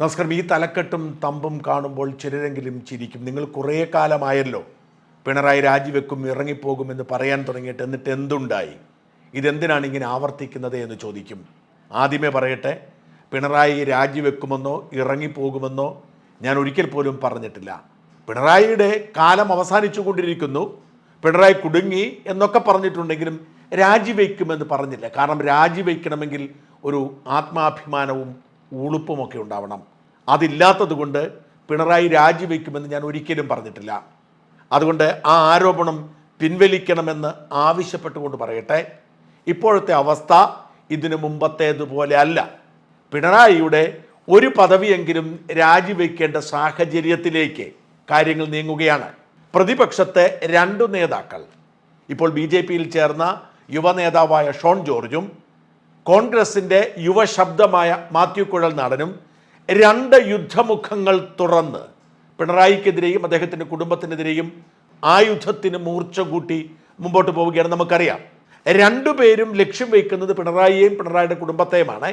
നമസ്കാരം. ഈ തലക്കെട്ടും തമ്പും കാണുമ്പോൾ ചിലരെങ്കിലും ചിരിക്കും. നിങ്ങൾ കുറേ കാലമായല്ലോ പിണറായി രാജിവെക്കും ഇറങ്ങിപ്പോകും എന്ന് പറയാൻ തുടങ്ങിയിട്ട് എന്നിട്ട് എന്തുണ്ടായി? ഇതെന്തിനാണ് ഇങ്ങനെ ആവർത്തിക്കുന്നത് എന്ന് ചോദിക്കും. ആദ്യമേ പറയട്ടെ പിണറായി രാജിവെക്കുമെന്നോ ഇറങ്ങിപ്പോകുമെന്നോ ഞാൻ ഒരിക്കൽ പോലും പറഞ്ഞിട്ടില്ല. പിണറായിയുടെ കാലം അവസാനിച്ചു കൊണ്ടിരിക്കുന്നു. പിണറായി കുടുങ്ങി എന്നൊക്കെ പറഞ്ഞിട്ടുണ്ടെങ്കിലും രാജിവെക്കുമെന്ന് പറഞ്ഞില്ല. കാരണം രാജിവെക്കണമെങ്കിൽ ഒരു ആത്മാഭിമാനവും ഉളുപ്പുമൊക്കെ ഉണ്ടാവണം. അതില്ലാത്തത് കൊണ്ട് പിണറായി രാജിവെക്കുമെന്ന് ഞാൻ ഒരിക്കലും പറഞ്ഞിട്ടില്ല. അതുകൊണ്ട് ആ ആരോപണം പിൻവലിക്കണമെന്ന് ആവശ്യപ്പെട്ടുകൊണ്ട് പറയട്ടെ. ഇപ്പോഴത്തെ അവസ്ഥ ഇതിനു മുമ്പത്തേതുപോലെ അല്ല. പിണറായിയുടെ ഒരു പദവിയെങ്കിലും രാജിവെക്കേണ്ട സാഹചര്യത്തിലേക്ക് കാര്യങ്ങൾ നീങ്ങുകയാണ്. പ്രതിപക്ഷത്തെ രണ്ടു നേതാക്കൾ. ഇപ്പോൾ ബി ജെ പിയിൽ ചേർന്ന യുവനേതാവായ ഷോൺ ജോർജും കോൺഗ്രസിന്റെ യുവശബ്ദമായ മാത്യു കുഴൽ കുഴൽനാടനും രണ്ട് യുദ്ധമുഖങ്ങൾ തുറന്ന് പിണറായിക്കെതിരെയും അദ്ദേഹത്തിന്റെ കുടുംബത്തിനെതിരെയും ആയുധത്തിന് മൂർച്ച കൂട്ടി മുമ്പോട്ട് പോവുകയാണ് നമുക്കറിയാം. രണ്ടുപേരും ലക്ഷ്യം വയ്ക്കുന്നത് പിണറായിയെയും പിണറായിയുടെ കുടുംബത്തെയുമാണ്.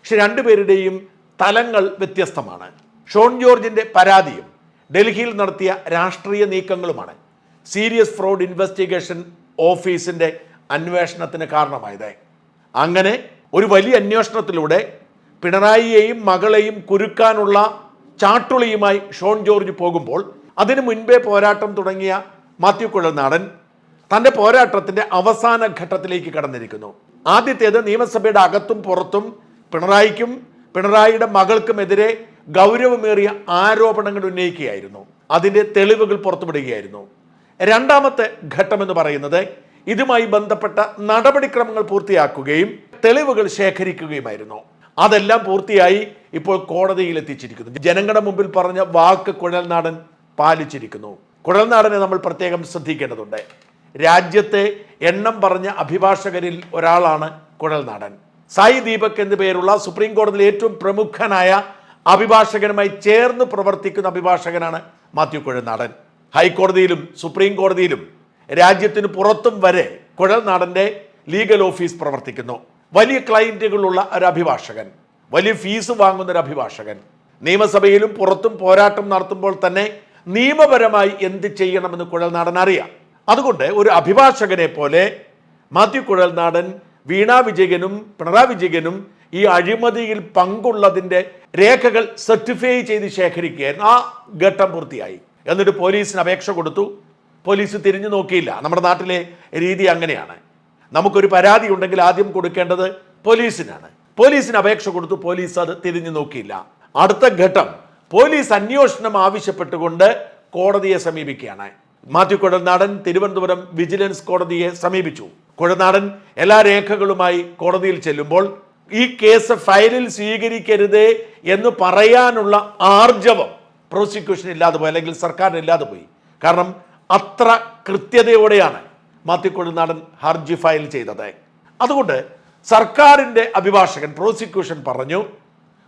പക്ഷെ രണ്ടുപേരുടെയും തലങ്ങൾ വ്യത്യസ്തമാണ്. ഷോൺ ജോർജിന്റെ പരാതിയും ഡൽഹിയിൽ നടത്തിയ രാഷ്ട്രീയ നീക്കങ്ങളുമാണ് സീരിയസ് ഫ്രോഡ് ഇൻവെസ്റ്റിഗേഷൻ ഓഫീസിന്റെ അന്വേഷണത്തിന് കാരണമായത്. അങ്ങനെ ഒരു വലിയ അന്വേഷണത്തിലൂടെ പിണറായിയെയും മകളെയും കുരുക്കാനുള്ള ചാട്ടുളിയുമായി ഷോൺ ജോർജ് പോകുമ്പോൾ അതിനു മുൻപേ പോരാട്ടം തുടങ്ങിയ മാത്യു കുഴൽനാടൻ തന്റെ പോരാട്ടത്തിന്റെ അവസാന ഘട്ടത്തിലേക്ക് കടന്നിരിക്കുന്നു. ആദ്യത്തേത് നിയമസഭയുടെ അകത്തും പുറത്തും പിണറായിക്കും പിണറായിയുടെ മകൾക്കുമെതിരെ ഗൗരവമേറിയ ആരോപണങ്ങൾ ഉന്നയിക്കുകയായിരുന്നു. അതിന്റെ തെളിവുകൾ പുറത്തുവിടുകയായിരുന്നു. രണ്ടാമത്തെ ഘട്ടമെന്ന് പറയുന്നത് ഇതുമായി ബന്ധപ്പെട്ട നടപടിക്രമങ്ങൾ പൂർത്തിയാക്കുകയും തെളിവുകൾ ശേഖരിക്കുകയുമായിരുന്നു. അതെല്ലാം പൂർത്തിയായി ഇപ്പോൾ കോടതിയിൽ എത്തിച്ചിരിക്കുന്നു ജനങ്ങളുടെ മുമ്പിൽ പറഞ്ഞ വാക്ക് കുഴൽനാടൻ പാലിച്ചിരിക്കുന്നു. കുഴൽനാടനെ നമ്മൾ പ്രത്യേകം ശ്രദ്ധിക്കേണ്ടതുണ്ട്. രാജ്യത്തെ എണ്ണം പറഞ്ഞ അഭിഭാഷകരിൽ ഒരാളാണ് കുഴൽനാടൻ. സായി ദീപക് എന്നു പേരുള്ള സുപ്രീം കോടതിയിലെ ഏറ്റവും പ്രമുഖനായ അഭിഭാഷകനുമായി ചേർന്ന് പ്രവർത്തിക്കുന്ന അഭിഭാഷകനാണ് മാത്യു കുഴൽനാടൻ. ഹൈക്കോടതിയിലും സുപ്രീം കോടതിയിലും രാജ്യത്തിന് പുറത്തും വരെ കുഴൽനാടന്റെ ലീഗൽ ഓഫീസ് പ്രവർത്തിക്കുന്നു. വലിയ ക്ലയന്റുകളുള്ള ഒരു അഭിഭാഷകൻ വലിയ ഫീസ് വാങ്ങുന്ന ഒരു അഭിഭാഷകൻ. നിയമസഭയിലും പുറത്തും പോരാട്ടം നടത്തുമ്പോൾ തന്നെ നിയമപരമായി എന്ത് ചെയ്യണമെന്ന് കുഴൽനാടൻ അറിയാം. അതുകൊണ്ട് ഒരു അഭിഭാഷകനെ പോലെ മാത്യു കുഴൽനാടൻ വീണ വിജയനും പിണറായി വിജയനും ഈ അഴിമതിയിൽ പങ്കുള്ളതിന്റെ രേഖകൾ സർട്ടിഫൈ ചെയ്ത് ശേഖരിക്കുകയായിരുന്നു ആ ഘട്ടം പൂർത്തിയായി. എന്നിട്ട് പോലീസിന് അപേക്ഷ കൊടുത്തു. പോലീസ് തിരിഞ്ഞു നോക്കിയില്ല. നമ്മുടെ നാട്ടിലെ രീതി അങ്ങനെയാണ്. നമുക്കൊരു പരാതി ഉണ്ടെങ്കിൽ ആദ്യം കൊടുക്കേണ്ടത് പോലീസിനാണ്. പോലീസിന് അപേക്ഷ കൊടുത്തു പോലീസ് അത് തിരിഞ്ഞു നോക്കിയില്ല. അടുത്ത ഘട്ടം പോലീസ് അന്വേഷണം ആവശ്യപ്പെട്ടുകൊണ്ട് കോടതിയെ സമീപിക്കുകയാണ്. മാത്യു കുഴൽനാടൻ തിരുവനന്തപുരം വിജിലൻസ് കോടതിയെ സമീപിച്ചു. കുഴൽനാടൻ എല്ലാ രേഖകളുമായി കോടതിയിൽ ചെല്ലുമ്പോൾ ഈ കേസ് ഫയലിൽ സ്വീകരിക്കരുത് എന്ന് പറയാനുള്ള ആർജവം പ്രോസിക്യൂഷൻ ഇല്ലാതെ പോയി അല്ലെങ്കിൽ സർക്കാരിന് ഇല്ലാതെ പോയി. കാരണം അത്ര കൃത്യതയോടെയാണ് മാത്യു നാടൻ ഹർജി ഫയൽ ചെയ്തത്. അതുകൊണ്ട് സർക്കാരിന്റെ അഭിഭാഷകൻ പ്രോസിക്യൂഷൻ പറഞ്ഞു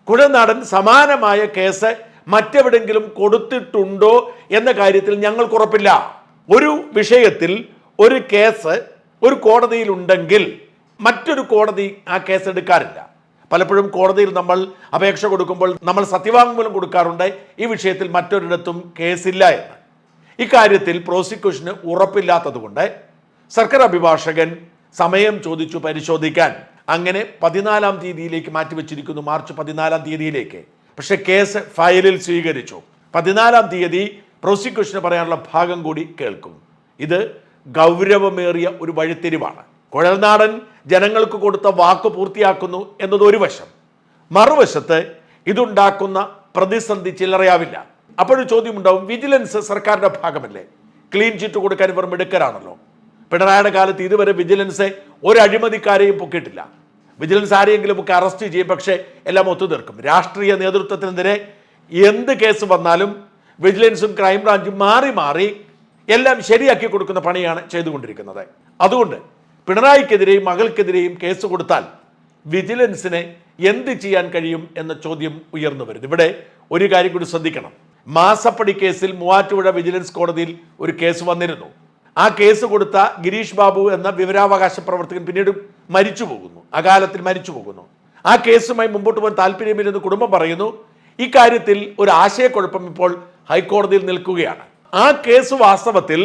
കുഴനാടൻ സമാനമായ കേസ് മറ്റെവിടെങ്കിലും കൊടുത്തിട്ടുണ്ടോ എന്ന കാര്യത്തിൽ ഞങ്ങൾക്ക് ഉറപ്പില്ല. ഒരു വിഷയത്തിൽ ഒരു കേസ് ഒരു കോടതിയിലുണ്ടെങ്കിൽ മറ്റൊരു കോടതി ആ കേസ് എടുക്കാറില്ല. പലപ്പോഴും കോടതിയിൽ നമ്മൾ അപേക്ഷ കൊടുക്കുമ്പോൾ നമ്മൾ സത്യവാങ്മൂലം കൊടുക്കാറുണ്ട്. ഈ വിഷയത്തിൽ മറ്റൊരിടത്തും കേസില്ല എന്ന്. ഇക്കാര്യത്തിൽ പ്രോസിക്യൂഷന് ഉറപ്പില്ലാത്തതുകൊണ്ട് സർക്കാർ അഭിഭാഷകൻ സമയം ചോദിച്ചു പരിശോധിക്കാൻ. അങ്ങനെ പതിനാലാം തീയതിയിലേക്ക് മാറ്റിവെച്ചിരിക്കുന്നു മാർച്ച് പതിനാലാം തീയതിയിലേക്ക്. പക്ഷെ കേസ് ഫയലിൽ സ്വീകരിച്ചു. പതിനാലാം തീയതി പ്രോസിക്യൂഷന് പറയാനുള്ള ഭാഗം കൂടി കേൾക്കും. ഇത് ഗൗരവമേറിയ ഒരു വഴിത്തിരിവാണ്. കുഴൽനാടൻ ജനങ്ങൾക്ക് കൊടുത്ത വാക്ക് പൂർത്തിയാക്കുന്നു എന്നത് ഒരു വശം. മറുവശത്ത് ഇതുണ്ടാക്കുന്ന പ്രതിസന്ധി ചില്ലറയാവില്ല അപ്പോഴൊരു ചോദ്യമുണ്ടാവും വിജിലൻസ് സർക്കാരിന്റെ ഭാഗമല്ലേ? ക്ലീൻ ചിറ്റ് കൊടുക്കാൻ ഇവർ മിടുക്കരാണല്ലോ. പിണറായിയുടെ കാലത്ത് ഇതുവരെ വിജിലൻസ് ഒരു അഴിമതിക്കാരെയും പൊക്കിയിട്ടില്ല. വിജിലൻസ് ആരെയെങ്കിലും ഒക്കെ അറസ്റ്റ് ചെയ്യും പക്ഷേ എല്ലാം ഒത്തുതീർക്കും രാഷ്ട്രീയ നേതൃത്വത്തിനെതിരെ എന്ത് കേസ് വന്നാലും വിജിലൻസും ക്രൈംബ്രാഞ്ചും മാറി മാറി എല്ലാം ശരിയാക്കി കൊടുക്കുന്ന പണിയാണ് ചെയ്തുകൊണ്ടിരിക്കുന്നത്. അതുകൊണ്ട് പിണറായിക്കെതിരെയും മകൾക്കെതിരെയും കേസ് കൊടുത്താൽ വിജിലൻസിനെ എന്ത് ചെയ്യാൻ കഴിയും എന്ന ചോദ്യം ഉയർന്നു വരുന്നു. ഇവിടെ ഒരു കാര്യം കൂടി ശ്രദ്ധിക്കണം. മാസപ്പടി കേസിൽ മൂവാറ്റുപുഴ വിജിലൻസ് കോടതിയിൽ ഒരു കേസ് വന്നിരുന്നു. ആ കേസ് കൊടുത്ത ഗിരീഷ് ബാബു എന്ന വിവരാവകാശ പ്രവർത്തകൻ പിന്നീട് മരിച്ചു പോകുന്നു. അകാലത്തിൽ മരിച്ചു പോകുന്നു. ആ കേസുമായി മുമ്പോട്ട് പോകാൻ താല്പര്യമില്ലെന്ന് കുടുംബം പറയുന്നു. ഇക്കാര്യത്തിൽ ഒരു ആശയക്കുഴപ്പം ഇപ്പോൾ ഹൈക്കോടതിയിൽ നിൽക്കുകയാണ്. ആ കേസ് വാസ്തവത്തിൽ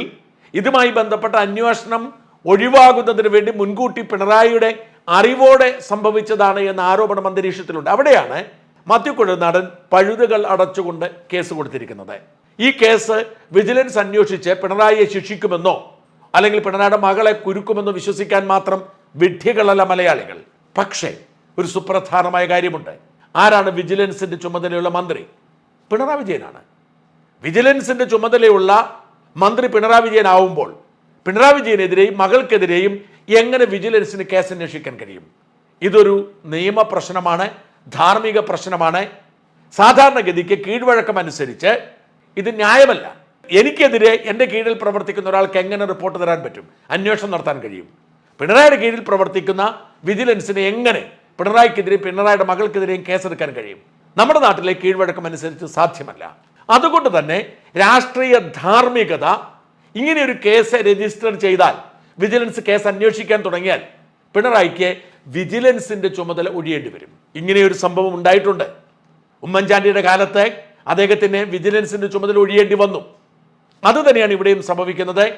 ഇതുമായി ബന്ധപ്പെട്ട അന്വേഷണം ഒഴിവാകുന്നതിന് വേണ്ടി മുൻകൂട്ടി പിണറായിയുടെ അറിവോടെ സംഭവിച്ചതാണ് എന്ന ആരോപണം അന്തരീക്ഷത്തിലുണ്ട്. അവിടെയാണ് മാത്യു നടൻ പഴുതുകൾ അടച്ചുകൊണ്ട് കേസ് കൊടുത്തിരിക്കുന്നത്. ഈ കേസ് വിജിലൻസ് അന്വേഷിച്ച് പിണറായിയെ ശിക്ഷിക്കുമെന്നോ അല്ലെങ്കിൽ പിണറായിയുടെ മകളെ കുരുക്കുമെന്നോ വിശ്വസിക്കാൻ മാത്രം വിഡ്ഢികളല്ല മലയാളികൾ. പക്ഷേ ഒരു സുപ്രധാനമായ കാര്യമുണ്ട്. ആരാണ് വിജിലൻസിന്റെ ചുമതലയുള്ള മന്ത്രി? പിണറായി വിജയനാണ്. വിജിലൻസിന്റെ ചുമതലയുള്ള മന്ത്രി പിണറായി വിജയൻ ആവുമ്പോൾ പിണറായി വിജയനെതിരെയും മകൾക്കെതിരെയും എങ്ങനെ വിജിലൻസിന് കേസ് അന്വേഷിക്കാൻ കഴിയും? ഇതൊരു നിയമ പ്രശ്നമാണ് ധാർമ്മിക പ്രശ്നമാണ്. സാധാരണഗതിക്ക് കീഴ്വഴക്കം അനുസരിച്ച് ഇത് ന്യായമല്ല. എനിക്കെതിരെ എന്റെ കീഴിൽ പ്രവർത്തിക്കുന്ന ഒരാൾക്ക് എങ്ങനെ റിപ്പോർട്ട് തരാൻ പറ്റും? അന്വേഷണം നടത്താൻ കഴിയും. പിണറായിയുടെ കീഴിൽ പ്രവർത്തിക്കുന്ന വിജിലൻസിനെ എങ്ങനെ പിണറായിക്കെതിരെയും പിണറായിയുടെ മകൾക്കെതിരെയും കേസെടുക്കാൻ കഴിയും? നമ്മുടെ നാട്ടിലെ കീഴ്വഴക്കം അനുസരിച്ച് സാധ്യമല്ല. അതുകൊണ്ട് തന്നെ രാഷ്ട്രീയ ധാർമ്മികത ഇങ്ങനെ ഒരു കേസ് രജിസ്റ്റർ ചെയ്താൽ വിജിലൻസ് കേസ് അന്വേഷിക്കാൻ തുടങ്ങിയാൽ പിണറായിക്ക് വിജിലൻസിന്റെ ചുമതല ഒഴിയേണ്ടി വരും. ഇങ്ങനെയൊരു സംഭവം ഉണ്ടായിട്ടുണ്ട്. ഉമ്മൻചാണ്ടിയുടെ കാലത്ത് അദ്ദേഹത്തിന് വിജിലൻസിന്റെ ചുമതല ഒഴിയേണ്ടി വന്നു. അതുതന്നെയാണ് ഇവിടെയും സംഭവിക്കുന്നത്.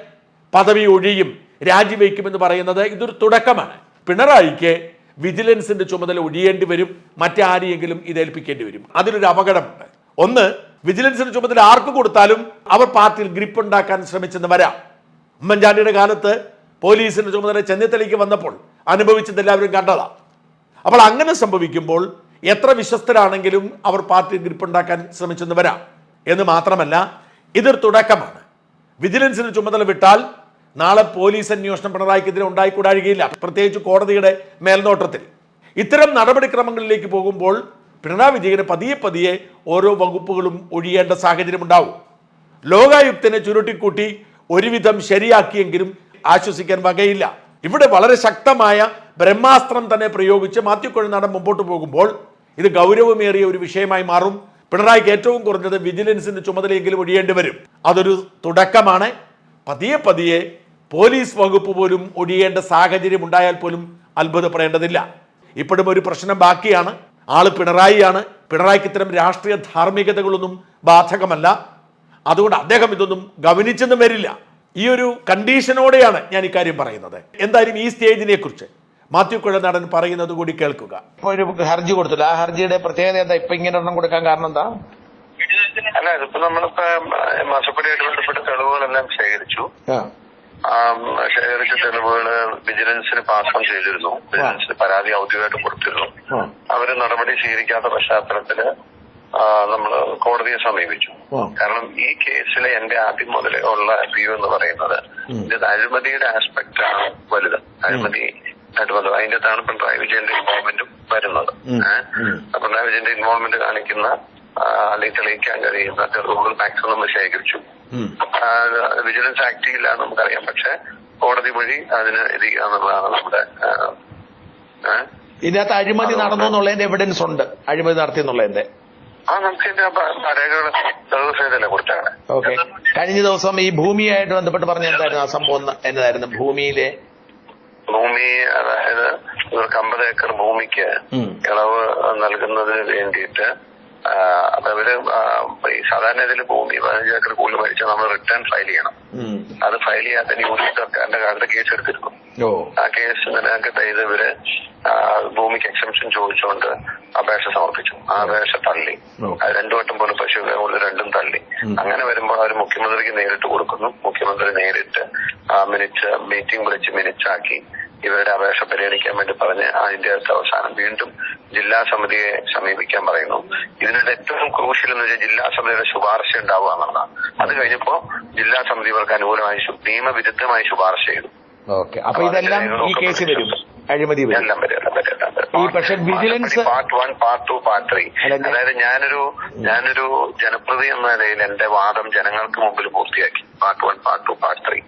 പദവി ഒഴിയും രാജിവെക്കുമെന്ന് പറയുന്നത് ഇതൊരു തുടക്കമാണ്. പിണറായിക്ക് വിജിലൻസിന്റെ ചുമതല ഒഴിയേണ്ടി വരും മറ്റാരെയെങ്കിലും ഇത് ഏൽപ്പിക്കേണ്ടി വരും. അതിലൊരു അപകടമുണ്ട്. ഒന്ന് വിജിലൻസിന്റെ ചുമതല ആർക്ക് കൊടുത്താലും അവർ പാർട്ടിയിൽ ഗ്രിപ്പ് ഉണ്ടാക്കാൻ ശ്രമിച്ചെന്ന് വരാം. ഉമ്മൻചാണ്ടിയുടെ കാലത്ത് പോലീസിന്റെ ചുമതല ചെന്നിത്തലയ്ക്ക് വന്നപ്പോൾ അനുഭവിച്ചത് എല്ലാവരും കണ്ടതാണ്. അപ്പോൾ അങ്ങനെ സംഭവിക്കുമ്പോൾ എത്ര വിശ്വസ്തരാണെങ്കിലും അവർ പാർട്ടി ഗ്രിപ്പ് ഉണ്ടാക്കാൻ ശ്രമിച്ചെന്ന് വരാം. എന്ന് മാത്രമല്ല ഇതൊരു തുടക്കമാണ്. വിജിലൻസിന് ചുമതല വിട്ടാൽ നാളെ പോലീസ് അന്വേഷണം പിണറായിക്കെതിരെ ഉണ്ടായിക്കൂടാഴുകയില്ല പ്രത്യേകിച്ച് കോടതിയുടെ മേൽനോട്ടത്തിൽ. ഇത്തരം നടപടിക്രമങ്ങളിലേക്ക് പോകുമ്പോൾ പിണറായി വിജയന് പതിയെ പതിയെ ഓരോ വകുപ്പുകളും ഒഴിയേണ്ട സാഹചര്യം ഉണ്ടാവും ലോകായുക്തനെ ചുരുട്ടിക്കൂട്ടി ഒരുവിധം ശരിയാക്കിയെങ്കിലും ആശ്വസിക്കാൻ വകയില്ല. ഇവിടെ വളരെ ശക്തമായ ബ്രഹ്മാസ്ത്രം തന്നെ പ്രയോഗിച്ച് മാത്യു കൊഴുനാടൻ മുമ്പോട്ട് പോകുമ്പോൾ ഇത് ഗൗരവമേറിയ ഒരു വിഷയമായി മാറും. പിണറായിക്ക് ഏറ്റവും കുറഞ്ഞത് വിജിലൻസിന്റെ ചുമതലയെങ്കിലും ഒഴിയേണ്ടി വരും. അതൊരു തുടക്കമാണ്. പതിയെ പതിയെ പോലീസ് വകുപ്പ് പോലും ഒഴിയേണ്ട സാഹചര്യം ഉണ്ടായാൽ പോലും അത്ഭുതപ്പെടേണ്ടതില്ല. ഇപ്പോഴും ഒരു പ്രശ്നം ബാക്കിയാണ്. ആൾ പിണറായിയാണ്. പിണറായിക്ക് ഇത്തരം രാഷ്ട്രീയ ധാർമ്മികതകളൊന്നും ബാധകമല്ല. അതുകൊണ്ട് അദ്ദേഹം ഇതൊന്നും ഗവനിച്ചെന്നും വരില്ല. ഈ ഒരു കണ്ടീഷനോടെയാണ് ഞാൻ ഇക്കാര്യം പറയുന്നത്. എന്തായാലും ഈ സ്റ്റേജിനെ കുറിച്ച് മാത്യു കുഴനാടൻ പറയുന്നത് കൂടി കേൾക്കുക. ഇപ്പൊ ഒരു ഹർജി കൊടുത്തില്ല. ആ ഹർജിയുടെ പ്രത്യേകത എന്താ? ഇപ്പൊ ഇങ്ങനെ ഒന്നും കൊടുക്കാൻ കാരണം എന്താ? അല്ല ഇതിപ്പോ നമ്മളിപ്പോ മാസപ്പടിയായിട്ട് ബന്ധപ്പെട്ട തെളിവുകളെല്ലാം ശേഖരിച്ചു. ആ. ആ ശേഖരിച്ച തെളിവുകൾ വിജിലൻസിന് പാസ് ഓൺ ചെയ്തിരുന്നു വിജിലൻസിന് പരാതി ഔദ്യോഗികമായിട്ട് കൊടുത്തിരുന്നു. അവർ നടപടി സ്വീകരിക്കാത്ത പശ്ചാത്തലത്തിൽ നമ്മൾ നമ്മൾ കോടതിയെ സമീപിച്ചു. കാരണം ഈ കേസിലെ എന്റെ ആദ്യം മുതലേ ഉള്ള വ്യൂ എന്ന് പറയുന്നത് ഇത് അഴിമതിയുടെ ആസ്പെക്ട് ആണ് വലുത്. അഴിമതി ആയിട്ട് വന്നത്. അതിന്റെ അകത്താണ് പിണറായി വിജയന്റെ ഇൻവോൾവ്മെന്റും വരുന്നത്. പിണറായി വിജയന്റെ ഇൻവോൾവ്മെന്റ് കാണിക്കുന്ന അല്ലെങ്കിൽ തെളിയിക്കാൻ കഴിയുന്ന തെളിവുകൾ മാക്സിമം നമ്മൾ ശേഖരിച്ചു. വിജിലൻസ് ആക്ട് ഇല്ല എന്ന് നമുക്കറിയാം. പക്ഷെ കോടതി വഴി അതിന് ഇത് ചെയ്യാന്നുള്ളതാണ് നമ്മുടെ? ഇതിനകത്ത് അഴിമതി നടന്നു എന്നുള്ളതിന്റെ എവിഡൻസ് ഉണ്ട്. അഴിമതി നടത്തി എന്നുള്ളതിന്റെ ആ നമുക്ക് തെളിവ് ഓക്കെ. കഴിഞ്ഞ ദിവസം ഈ ഭൂമിയായിട്ട് ബന്ധപ്പെട്ട് പറഞ്ഞ എന്തായിരുന്നു ആ സംഭവം എന്ന് എന്നതായിരുന്നു ഭൂമിയിലെ ഭൂമി അതായത് ഇവർക്ക് അമ്പത് ഏക്കർ ഭൂമിക്ക്. ഇളവ് നൽകുന്നതിന് വേണ്ടിയിട്ട് അതവര് സാധാരണ ഇതിൽ ഭൂമി പതിനഞ്ച് ഏക്കർ കൂടുതൽ മരിച്ച നമ്മൾ റിട്ടേൺ ഫയൽ ചെയ്യണം. അത് ഫയൽ ചെയ്യാത്ത ന്യൂസ് സർക്കാരിന്റെ കാലത്ത് കേസ് എടുത്തിരുന്നു ആ കേസ് നിലനിൽക്കത്തെ ഇത് ഇവർ ഭൂമിക്ക് എക്സംഷൻ ചോദിച്ചുകൊണ്ട് അപേക്ഷ സമർപ്പിച്ചു. ആ അപേക്ഷ തള്ളി. അത് രണ്ടു വട്ടം പോലും പശു കൂടുതൽ രണ്ടും തള്ളി. അങ്ങനെ വരുമ്പോൾ അവർ മുഖ്യമന്ത്രിക്ക് നേരിട്ട് കൊടുക്കുന്നു. മുഖ്യമന്ത്രി നേരിട്ട് മിനിറ്റ് മീറ്റിംഗ് വിളിച്ച് മിനിറ്റാക്കി ഇവരുടെ അപേക്ഷ പരിഗണിക്കാൻ വേണ്ടി പറഞ്ഞ് അതിന്റെ അകത്ത് അവസാനം വീണ്ടും ജില്ലാ സമിതിയെ സമീപിക്കാൻ പറയുന്നു. ഇതിനകത്ത് ഏറ്റവും ക്രൂഷ്യൽ എന്ന് വെച്ചാൽ ജില്ലാ സമിതിയുടെ ശുപാർശ ഉണ്ടാവുക എന്നുള്ളതാണ്. അത് കഴിഞ്ഞപ്പോ ജില്ലാ സമിതി ഇവർക്ക് അനുകൂലമായി നിയമവിരുദ്ധമായി ശുപാർശ ചെയ്തു. ഓക്കെ. അപ്പൊ ഇതെല്ലാം ഈ കേസിൽ വരും. അഴിമതി എല്ലാം വരും എല്ലാം വരും ഈ പക്ഷെ vigilance part one part two part three. അതായത് ഞാനൊരു ഞാനൊരു ജനപ്രതി എന്ന നിലയിൽ എന്റെ വാദം ജനങ്ങൾക്ക് മുമ്പിൽ പൂർത്തിയാക്കി. Part one part two part three.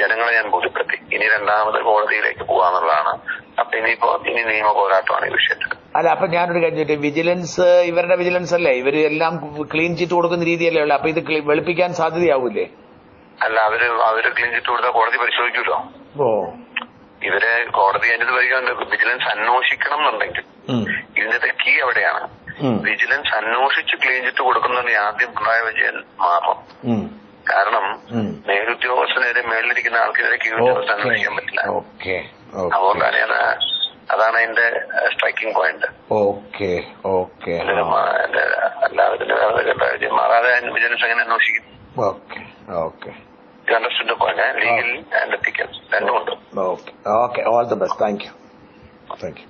ജനങ്ങളെ ഞാൻ ബോധ്യപ്പെടുത്തി. ഇനി രണ്ടാമത് കോടതിയിലേക്ക് പോകാന്നുള്ളതാണ് അപ്പൊ ഇനിയിപ്പോ ഇനി നിയമ പോരാട്ടമാണ് ഈ വിഷയത്തിൽ. അല്ല അപ്പൊ ഞാനൊരു കാര്യം ചോദിച്ചു വിജിലൻസ് ഇവരുടെ വിജിലൻസ് അല്ലേ? ഇവർ എല്ലാം ക്ലീൻ ചീറ്റ് കൊടുക്കുന്ന രീതിയല്ലേ ഉള്ളു. അപ്പൊ ഇത് വെളുപ്പിക്കാൻ സാധ്യതയാവൂലേ? അല്ല അവർ അവർ ക്ലീൻ ചിറ്റ് കൊടുത്താൽ കോടതി പരിശോധിക്കൂലോ? ഓ. ഇവരെ കോടതി അതിന്റെ പരിഗണന വിജിലൻസ് അന്വേഷിക്കണം എന്നുണ്ടെങ്കിൽ ഇതിന്റെ കീ എവിടെയാണ് ഉം. വിജിലൻസ് അന്വേഷിച്ച് ക്ലീൻ ചിറ്റ് കൊടുക്കുന്നതിന് ആദ്യം പിണറായി വിജയൻ മാറും ഉം. കാരണം. മേലുദ്യോഗസ്ഥനെതിരെ മേളിലിരിക്കുന്ന ആൾക്കെതിരെ കീഴുദ്യോഗസ്ഥ അന്വേഷിക്കാൻ പറ്റില്ല. ഓക്കെ. അതുകൊണ്ടാണ് ഞാൻ അതാണ് അതിന്റെ സ്ട്രൈക്കിംഗ് പോയിന്റ്. ഓക്കെ. ഓക്കെ. അല്ലാതെ ഇതിന് വേറെ പിണറായി വിജയൻ മാറാതെ വിജിലൻസ് എങ്ങനെ അന്വേഷിക്കും? Okay. Okay. understood the point, eh? legal okay. and ethical. And no. no. Okay. All the best. Thank you. Thank you.